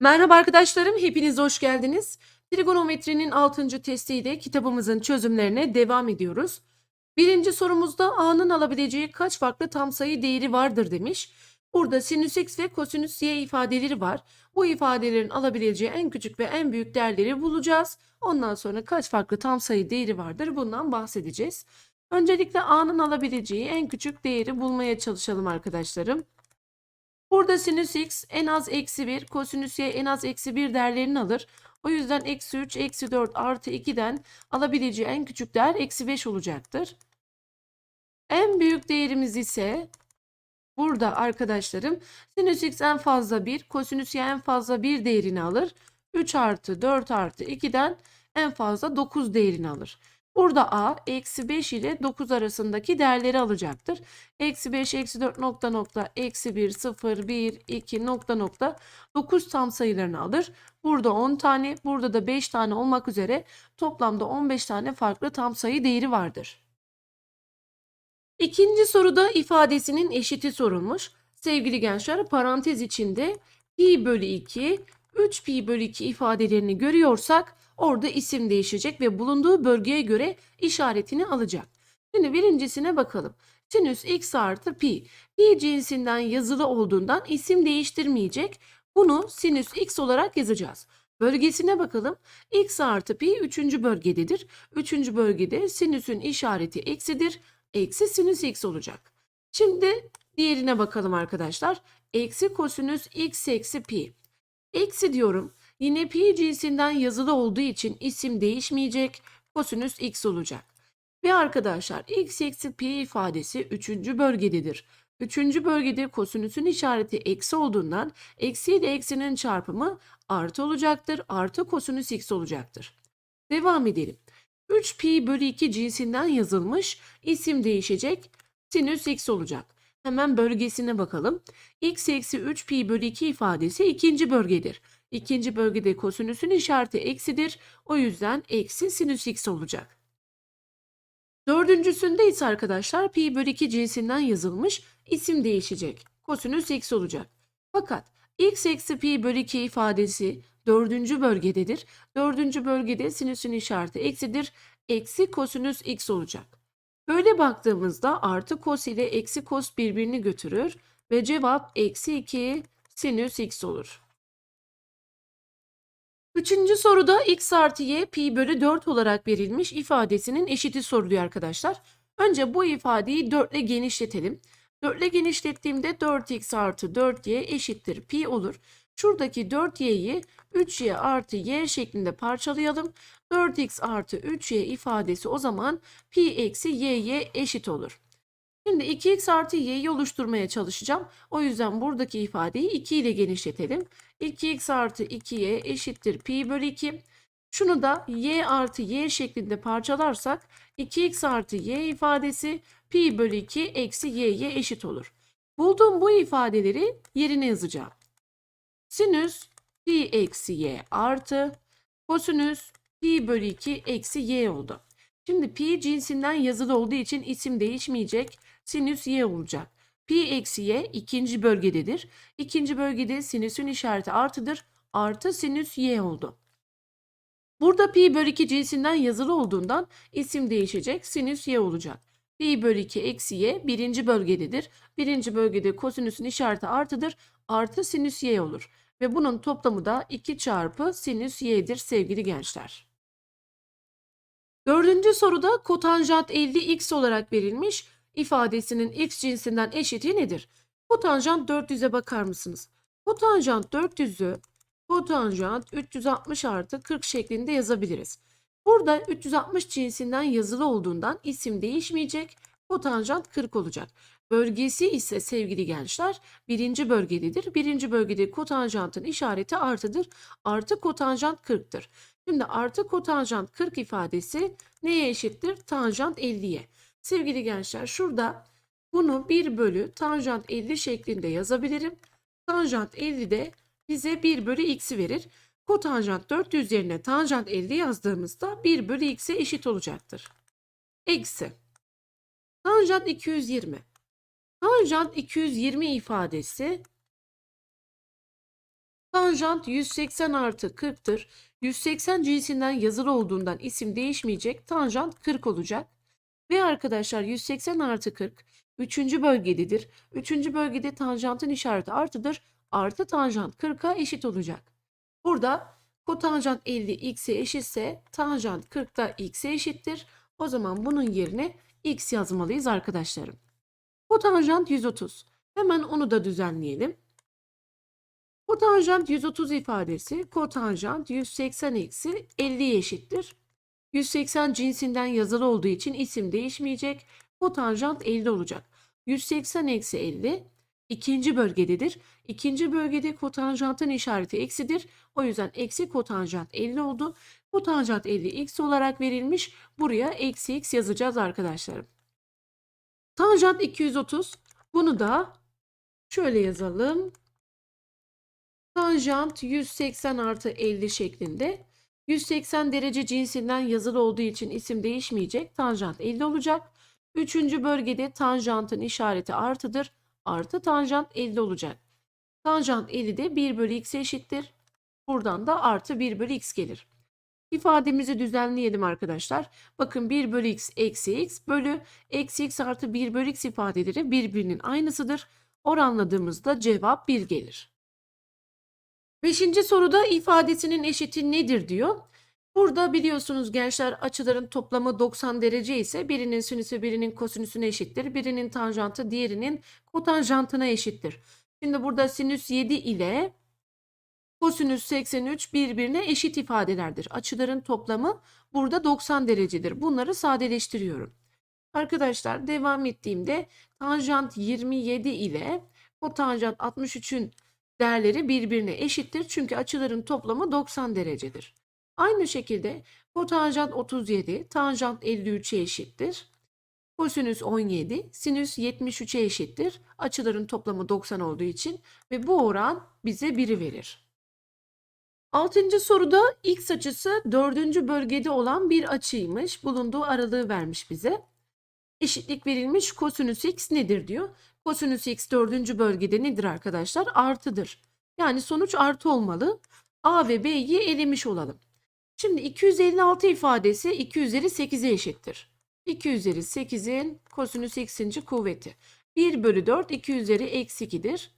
Merhaba arkadaşlarım, hepiniz hoş geldiniz. Trigonometrinin 6. testiyle kitabımızın çözümlerine devam ediyoruz. Birinci sorumuzda A'nın alabileceği kaç farklı tam sayı değeri vardır demiş. Burada sinüs x ve kosinüs y ifadeleri var. Bu ifadelerin alabileceği en küçük ve en büyük değerleri bulacağız. Ondan sonra kaç farklı tam sayı değeri vardır bundan bahsedeceğiz. Öncelikle A'nın alabileceği en küçük değeri bulmaya çalışalım arkadaşlarım. Burada sinüs x en az eksi 1, kosinüs y en az eksi 1 değerlerini alır. O yüzden eksi 3, eksi 4 artı 2'den alabileceği en küçük değer eksi 5 olacaktır. En büyük değerimiz ise burada arkadaşlarım sinüs x en fazla 1, kosinüs y en fazla 1 değerini alır. 3 artı 4 artı 2'den en fazla 9 değerini alır. Burada a eksi 5 ile 9 arasındaki değerleri alacaktır. Eksi 5, eksi 4 nokta nokta, eksi 1, 0, 1, 2 nokta nokta 9 tam sayılarını alır. Burada 10 tane, burada da 5 tane olmak üzere toplamda 15 tane farklı tam sayı değeri vardır. İkinci soruda ifadesinin eşiti sorulmuş. Sevgili gençler parantez içinde pi bölü 2, 3 pi bölü 2 ifadelerini görüyorsak orada isim değişecek ve bulunduğu bölgeye göre işaretini alacak. Şimdi birincisine bakalım. Sinüs x artı pi. Pi cinsinden yazılı olduğundan isim değiştirmeyecek. Bunu sinüs x olarak yazacağız. Bölgesine bakalım. x artı pi 3. bölgededir. 3. bölgede sinüsün işareti eksidir. Eksi sinüs x olacak. Şimdi diğerine bakalım arkadaşlar. Eksi kosinüs x eksi pi. Eksi diyorum. Yine pi cinsinden yazılı olduğu için isim değişmeyecek. Kosinüs x olacak. Ve arkadaşlar x eksi pi ifadesi 3. bölgededir. 3. bölgede kosinüsün işareti eksi olduğundan eksi ile eksinin çarpımı artı olacaktır. Artı kosinüs x olacaktır. Devam edelim. 3 pi bölü 2 cinsinden yazılmış isim değişecek. Sinüs x olacak. Hemen bölgesine bakalım. x eksi 3 pi bölü 2 ifadesi ikinci bölgedir. İkinci bölgede kosinüsün işareti eksidir. O yüzden eksi sinüs x olacak. Dördüncüsünde ise arkadaşlar pi bölü 2 cinsinden yazılmış isim değişecek. Kosinüs x olacak. Fakat x eksi pi bölü 2 ifadesi dördüncü bölgededir. Dördüncü bölgede sinüsün işareti eksidir. Eksi kosinüs x olacak. Böyle baktığımızda artı kos ile eksi kos birbirini götürür ve cevap eksi 2 sinüs x olur. Üçüncü soruda x artı y pi bölü 4 olarak verilmiş ifadesinin eşiti soruluyor arkadaşlar. Önce bu ifadeyi 4 ile genişletelim. 4 ile genişlettiğimde 4x artı 4y eşittir pi olur. Şuradaki 4y'yi 3y artı y şeklinde parçalayalım. 4x artı 3y ifadesi o zaman pi eksi y'ye eşit olur. Şimdi 2x artı y'yi oluşturmaya çalışacağım. O yüzden buradaki ifadeyi 2 ile genişletelim. 2x artı 2y eşittir pi bölü 2. Şunu da y artı y şeklinde parçalarsak 2x artı y ifadesi pi bölü 2 eksi y'ye eşit olur. Bulduğum bu ifadeleri yerine yazacağım. Sinüs pi eksi y artı kosinüs pi bölü 2 eksi y oldu. Şimdi pi cinsinden yazılı olduğu için isim değişmeyecek. Sinüs y olacak. Pi eksi y ikinci bölgededir. İkinci bölgede sinüsün işareti artıdır. Artı sinüs y oldu. Burada pi bölü 2 cinsinden yazılı olduğundan isim değişecek. Sinüs y olacak. Pi bölü 2 eksi y birinci bölgededir. Birinci bölgede kosinüsün işareti artıdır. Artı sinüs y olur. Ve bunun toplamı da 2 çarpı sinüs y'dir sevgili gençler. Dördüncü soruda kotanjant 50x olarak verilmiş ifadesinin x cinsinden eşiti nedir? Kotanjant 400'e bakar mısınız? Kotanjant 400'ü kotanjant 360 artı 40 şeklinde yazabiliriz. Burada 360 cinsinden yazılı olduğundan isim değişmeyecek. Kotanjant 40 olacak. Bölgesi ise sevgili gençler birinci bölgededir. Birinci bölgede kotanjantın işareti artıdır. Artı kotanjant 40'tır. Şimdi artı kotanjant 40 ifadesi neye eşittir? Tanjant 50'ye. Sevgili gençler şurada bunu 1 bölü tanjant 50 şeklinde yazabilirim. Tanjant 50 de bize 1 bölü x'i verir. Kotanjant 400 yerine tanjant 50 yazdığımızda 1 bölü x'e eşit olacaktır. Eksi. Tanjant 220. Tanjant 220 ifadesi Tanjant 180 artı 40'tır. 180 cinsinden yazılı olduğundan isim değişmeyecek. Tanjant 40 olacak. Ve arkadaşlar 180 artı 40 üçüncü bölgededir. Üçüncü bölgede tanjantın işareti artıdır. Artı tanjant 40'a eşit olacak. Burada kotanjant 50 x'e eşitse tanjant 40 da x'e eşittir. O zaman bunun yerine x yazmalıyız arkadaşlarım. Kotanjant 130. Hemen onu da düzenleyelim. Kotanjant 130 ifadesi kotanjant 180 eksi 50 eşittir. 180 cinsinden yazılı olduğu için isim değişmeyecek. Kotanjant 50 olacak. 180 eksi 50 ikinci bölgededir. İkinci bölgede kotanjantın işareti eksidir. O yüzden eksi kotanjant 50 oldu. Kotanjant 50 x olarak verilmiş. Buraya eksi x yazacağız arkadaşlarım. Tanjant 230. Bunu da şöyle yazalım. Tanjant 180 artı 50 şeklinde. 180 derece cinsinden yazılı olduğu için isim değişmeyecek. Tanjant 50 olacak. Üçüncü bölgede tanjantın işareti artıdır. Artı tanjant 50 olacak. Tanjant 50 de 1 bölü x eşittir. Buradan da artı 1 bölü x gelir. İfademizi düzenleyelim arkadaşlar. Bakın 1 bölü x eksi x bölü eksi x artı 1 bölü x ifadeleri birbirinin aynısıdır. Oranladığımızda cevap 1 gelir. Beşinci soruda ifadesinin eşiti nedir diyor. Burada biliyorsunuz gençler açıların toplamı 90 derece ise birinin sinüsü birinin kosinüsüne eşittir. Birinin tanjantı diğerinin kotanjantına eşittir. Şimdi burada sinüs 7 ile kosinüs 83 birbirine eşit ifadelerdir. Açıların toplamı burada 90 derecedir. Bunları sadeleştiriyorum. Arkadaşlar devam ettiğimde tanjant 27 ile kotanjant 63'ün değerleri birbirine eşittir. Çünkü açıların toplamı 90 derecedir. Aynı şekilde kotanjant 37 tanjant 53'e eşittir. Kosinüs 17 sinüs 73'e eşittir. Açıların toplamı 90 olduğu için ve bu oran bize 1'i verir. Altıncı soruda x açısı dördüncü bölgede olan bir açıymış. Bulunduğu aralığı vermiş bize. Eşitlik verilmiş kosinüs x nedir diyor. Kosinüs x dördüncü bölgede nedir arkadaşlar? Artıdır. Yani sonuç artı olmalı. A ve B'yi elemiş olalım. Şimdi 256 ifadesi 2 üzeri 8'e eşittir. 2 üzeri 8'in kosinüs x'inci kuvveti. 1 bölü 4 2 üzeri eksi 2'dir.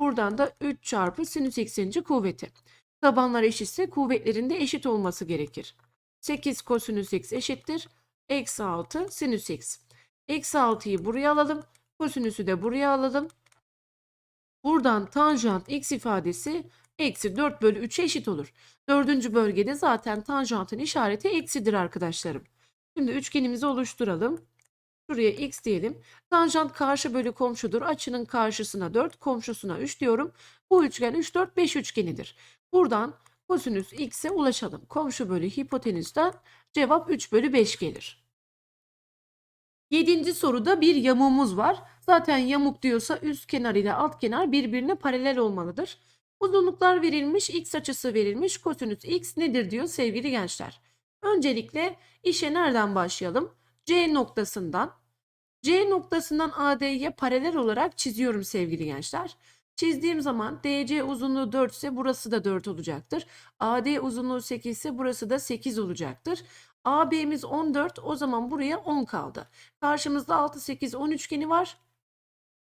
Buradan da 3 çarpı sinüs x'inci kuvveti. Tabanlar eşitse kuvvetlerin de eşit olması gerekir. 8 kosinüs x eşittir. Eksi 6 sinüs x. Eksi 6'yı buraya alalım. Kosinüsü de buraya alalım. Buradan tanjant x ifadesi eksi 4 bölü 3'e eşit olur. Dördüncü bölgede zaten tanjantın işareti eksidir arkadaşlarım. Şimdi üçgenimizi oluşturalım. Şuraya x diyelim. Tanjant karşı bölü komşudur. Açının karşısına 4, komşusuna 3 diyorum. Bu üçgen 3, 4, 5 üçgenidir. Buradan kosinüs x'e ulaşalım. Komşu bölü hipotenüsten cevap 3 bölü 5 gelir. Yedinci soruda bir yamuğumuz var. Zaten yamuk diyorsa üst kenar ile alt kenar birbirine paralel olmalıdır. Uzunluklar verilmiş, x açısı verilmiş, kosinüs x nedir diyor sevgili gençler. Öncelikle işe nereden başlayalım? C noktasından. C noktasından AD'ye paralel olarak çiziyorum sevgili gençler. Çizdiğim zaman DC uzunluğu 4 ise burası da 4 olacaktır. AD uzunluğu 8 ise burası da 8 olacaktır. AB'miz 14 o zaman buraya 10 kaldı. Karşımızda 6, 8, 10 üçgeni var.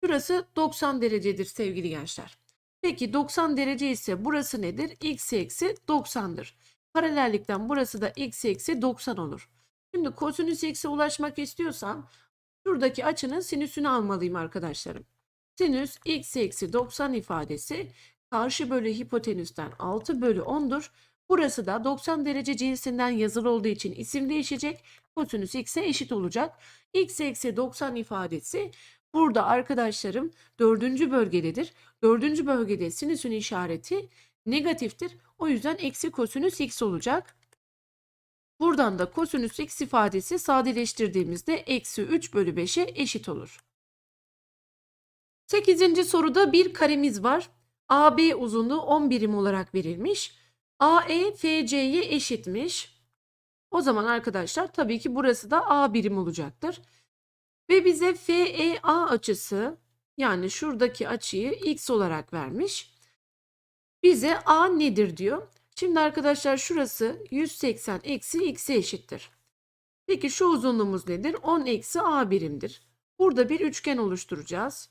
Şurası 90 derecedir sevgili gençler. Peki 90 derece ise burası nedir? X eksi 90'dır. Paralellikten burası da x eksi 90 olur. Şimdi kosinüs x'e ulaşmak istiyorsam şuradaki açının sinüsünü almalıyım arkadaşlarım. Sinüs x eksi 90 ifadesi karşı bölü hipotenüsten 6 bölü 10'dur. Burası da 90 derece cinsinden yazılı olduğu için isim değişecek. Kosinüs x'e eşit olacak. x eksi 90 ifadesi burada arkadaşlarım dördüncü bölgededir. Dördüncü bölgede sinüsün işareti negatiftir. O yüzden eksi kosinüs x olacak. Buradan da kosinüs x ifadesi sadeleştirdiğimizde eksi 3 bölü 5'e eşit olur. Sekizinci soruda bir karemiz var. AB uzunluğu 10 birim olarak verilmiş. AE FC'ye eşitmiş. O zaman arkadaşlar tabii ki burası da A birim olacaktır. Ve bize FEA açısı yani şuradaki açıyı x olarak vermiş. Bize A nedir diyor. Şimdi arkadaşlar şurası 180 eksi x'e eşittir. Peki şu uzunluğumuz nedir? 10 eksi A birimdir. Burada bir üçgen oluşturacağız.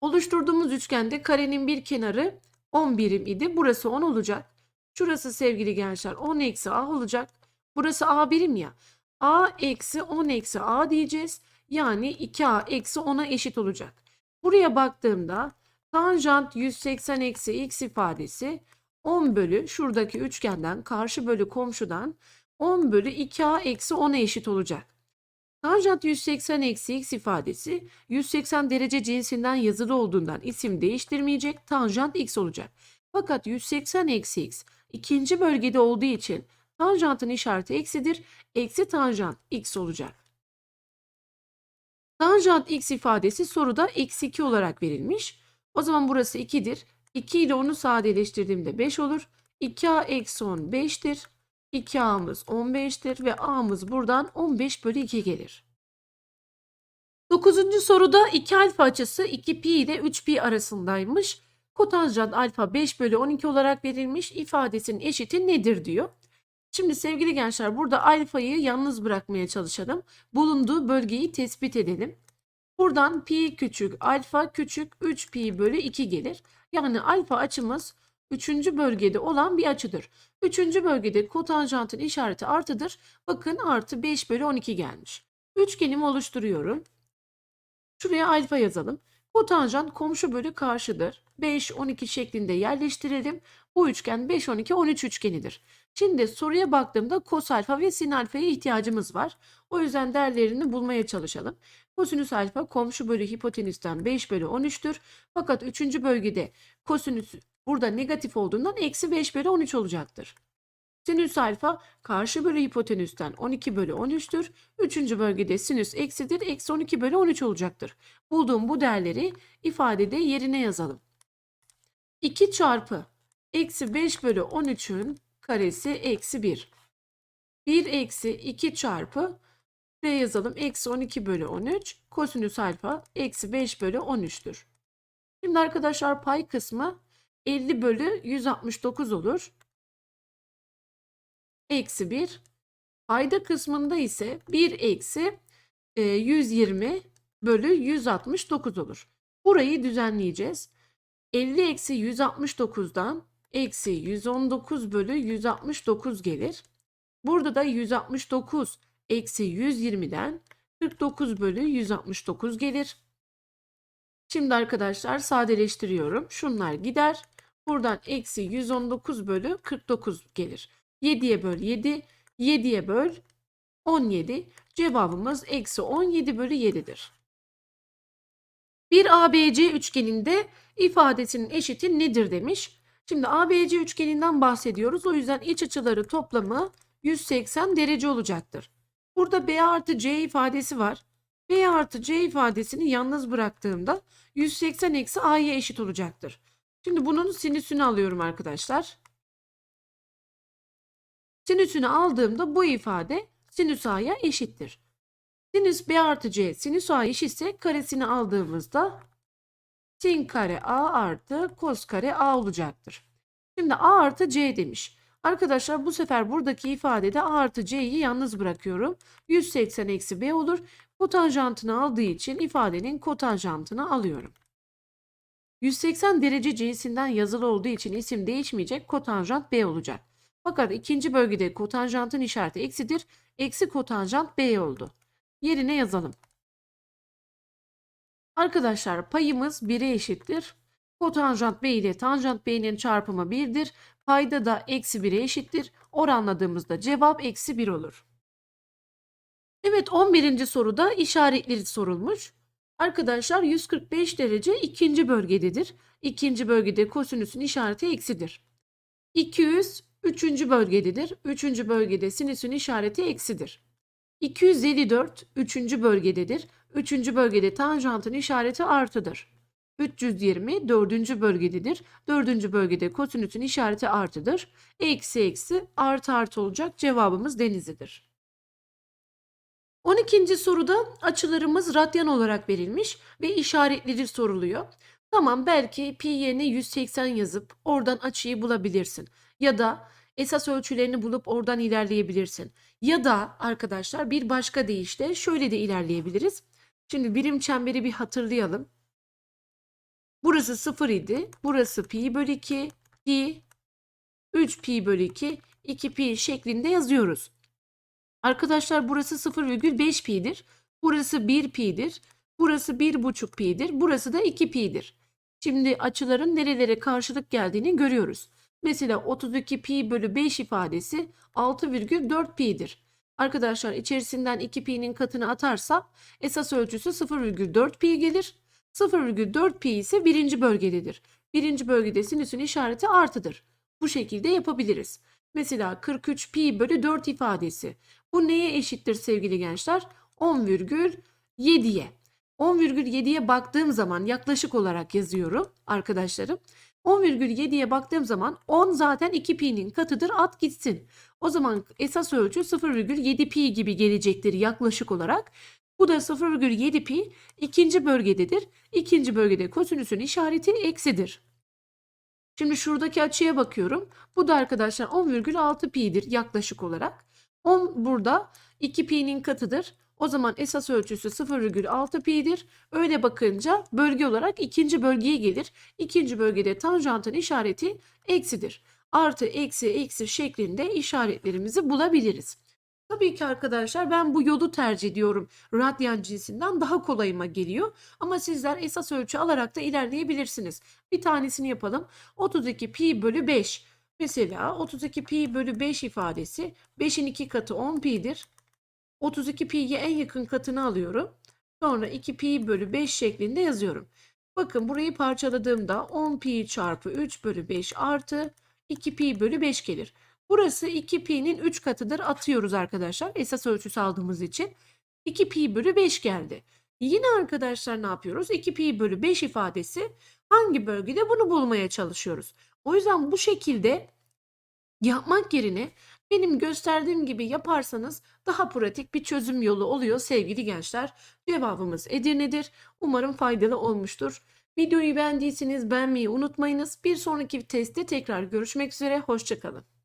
Oluşturduğumuz üçgende karenin bir kenarı 10 birim idi. Burası 10 olacak. Şurası sevgili gençler 10 eksi A olacak. Burası A birim ya. A eksi 10 eksi A diyeceğiz. Yani 2A eksi 10'a eşit olacak. Buraya baktığımda tanjant 180 eksi x ifadesi 10 bölü şuradaki üçgenden karşı bölü komşudan 10 bölü 2a eksi 10'a eşit olacak. Tanjant 180 eksi x ifadesi 180 derece cinsinden yazılı olduğundan isim değiştirmeyecek tanjant x olacak. Fakat 180 eksi x ikinci bölgede olduğu için tanjantın işareti eksidir. Eksi tanjant x olacak. Tanjant x ifadesi soruda eksi 2 olarak verilmiş. O zaman burası 2'dir. 2 ile onu sadeleştirdiğimde 5 olur. 2a eksi 10 5'tir. 2a'mız 15'tir ve a'mız buradan 15 bölü 2 gelir. 9. soruda 2 alfa açısı 2 pi ile 3 pi arasındaymış. Kotanjant alfa 5 bölü 12 olarak verilmiş ifadesinin eşiti nedir diyor. Şimdi sevgili gençler burada alfayı yalnız bırakmaya çalışalım. Bulunduğu bölgeyi tespit edelim. Buradan pi küçük alfa küçük 3 pi bölü 2 gelir. Yani alfa açımız 3. bölgede olan bir açıdır. 3. bölgede kotanjantın işareti artıdır. Bakın artı 5 bölü 12 gelmiş. Üçgenimi oluşturuyorum. Şuraya alfa yazalım. Kotanjant komşu bölü karşıdır. 5, 12 şeklinde yerleştirelim. Bu üçgen 5, 12, 13 üçgenidir. Şimdi soruya baktığımda kos alfa ve sin alfaya ihtiyacımız var. O yüzden değerlerini bulmaya çalışalım. Kosinüs alfa komşu bölü hipotenüsten 5 bölü 13'tür. Fakat 3. bölgede kosinüs burada negatif olduğundan eksi 5 bölü 13 olacaktır. Sinüs alfa karşı bölü hipotenüsten 12 bölü 13'tür. Üçüncü bölgede sinüs eksidir. Eksi 12 bölü 13 olacaktır. Bulduğum bu değerleri ifadede yerine yazalım. 2 çarpı eksi 5 bölü 13'ün karesi eksi 1. 1 eksi 2 çarpı Buraya yazalım. Eksi 12 bölü 13. Kosinüs alfa eksi 5 bölü 13'tür. Şimdi arkadaşlar pay kısmı 50 bölü 169 olur. Eksi 1. Payda kısmında ise 1 eksi e, 120 bölü 169 olur. Burayı düzenleyeceğiz. 50 eksi 169'dan eksi 119 bölü 169 gelir. Burada da 169 eksi 120'den 49 bölü 169 gelir. Şimdi arkadaşlar sadeleştiriyorum. Şunlar gider. Buradan eksi 119 bölü 49 gelir. 7'ye böl 7, 7'ye böl 17. Cevabımız eksi 17 bölü 7'dir. Bir ABC üçgeninde ifadesinin eşiti nedir demiş. Şimdi ABC üçgeninden bahsediyoruz. O yüzden iç açıları toplamı 180 derece olacaktır. Burada B artı C ifadesi var. B artı C ifadesini yalnız bıraktığımda 180 eksi A'ya eşit olacaktır. Şimdi bunun sinüsünü alıyorum arkadaşlar. Sinüsünü aldığımda bu ifade sinüs A'ya eşittir. Sinüs B artı C sinüs A eşitse karesini aldığımızda sin kare A artı kos kare A olacaktır. Şimdi A artı C demiş. Arkadaşlar bu sefer buradaki ifadede A artı C'yi yalnız bırakıyorum. 180 eksi B olur. Kotanjantını aldığı için ifadenin kotanjantını alıyorum. 180 derece cinsinden yazılı olduğu için isim değişmeyecek. Kotanjant B olacak. Fakat ikinci bölgede kotanjantın işareti eksidir. Eksi kotanjant B oldu. Yerine yazalım. Arkadaşlar payımız 1'e eşittir. Kotanjant B ile tanjant B'nin çarpımı 1'dir. Payda da eksi 1'e eşittir. Oranladığımızda cevap eksi 1 olur. Evet 11. soruda işaretleri sorulmuş. Arkadaşlar 145 derece ikinci bölgededir. İkinci bölgede kosinüsün işareti eksidir. 200 üçüncü bölgededir. Üçüncü bölgede sinüsün işareti eksidir. 254 üçüncü bölgededir. Üçüncü bölgede tanjantın işareti artıdır. 320 dördüncü bölgededir. Dördüncü bölgede kosinüsün işareti artıdır. Eksi eksi artı artı olacak. Cevabımız denizidir. 12. soruda açılarımız radyan olarak verilmiş ve işaretleri soruluyor. Tamam belki pi yerine 180 yazıp oradan açıyı bulabilirsin. Ya da esas ölçülerini bulup oradan ilerleyebilirsin. Ya da arkadaşlar bir başka deyişle şöyle de ilerleyebiliriz. Şimdi birim çemberi bir hatırlayalım. Burası 0 idi. Burası pi bölü 2, pi, 3 pi bölü 2, 2 pi şeklinde yazıyoruz. Arkadaşlar burası 0,5 pi'dir. Burası 1 pi'dir. Burası 1,5 pi'dir. Burası da 2 pi'dir. Şimdi açıların nerelere karşılık geldiğini görüyoruz. Mesela 32 pi bölü 5 ifadesi 6,4 pi'dir. Arkadaşlar içerisinden 2 pi'nin katını atarsam esas ölçüsü 0,4 pi gelir. 0,4 pi ise birinci bölgededir. Birinci bölgede sinüsün işareti artıdır. Bu şekilde yapabiliriz. Mesela 43 pi bölü 4 ifadesi. Bu neye eşittir sevgili gençler? 10,7'ye. 10,7'ye baktığım zaman yaklaşık olarak yazıyorum arkadaşlarım. 10,7'ye baktığım zaman 10 zaten 2 pi'nin katıdır at gitsin. O zaman esas ölçü 0,7 pi gibi gelecektir yaklaşık olarak. Bu da 0,7 pi ikinci bölgededir. İkinci bölgede kosinüsün işareti eksidir. Şimdi şuradaki açıya bakıyorum. Bu da arkadaşlar 10,6 pi'dir yaklaşık olarak. 10 burada 2 pi'nin katıdır. O zaman esas ölçüsü 0,6 pi'dir. Öyle bakınca bölge olarak ikinci bölgeye gelir. İkinci bölgede tanjantın işareti eksidir. Artı, eksi, eksi şeklinde işaretlerimizi bulabiliriz. Tabii ki arkadaşlar ben bu yolu tercih ediyorum. Radyan cinsinden daha kolayıma geliyor. Ama sizler esas ölçü alarak da ilerleyebilirsiniz. Bir tanesini yapalım. 32 pi bölü 5. Mesela 32 pi bölü 5 ifadesi 5'in 2 katı 10 pi'dir. 32 pi'ye en yakın katını alıyorum. Sonra 2 pi bölü 5 şeklinde yazıyorum. Bakın burayı parçaladığımda 10 pi çarpı 3 bölü 5 artı 2 pi bölü 5 gelir. Burası 2 pi'nin 3 katıdır atıyoruz arkadaşlar. Esas ölçüsü aldığımız için 2 pi bölü 5 geldi. Yine arkadaşlar ne yapıyoruz? 2 pi bölü 5 ifadesi hangi bölgede bunu bulmaya çalışıyoruz. O yüzden bu şekilde yapmak yerine benim gösterdiğim gibi yaparsanız daha pratik bir çözüm yolu oluyor sevgili gençler. Cevabımız Edirne'dir. Umarım faydalı olmuştur. Videoyu beğendiyseniz beğenmeyi unutmayınız. Bir sonraki testte tekrar görüşmek üzere. Hoşçakalın.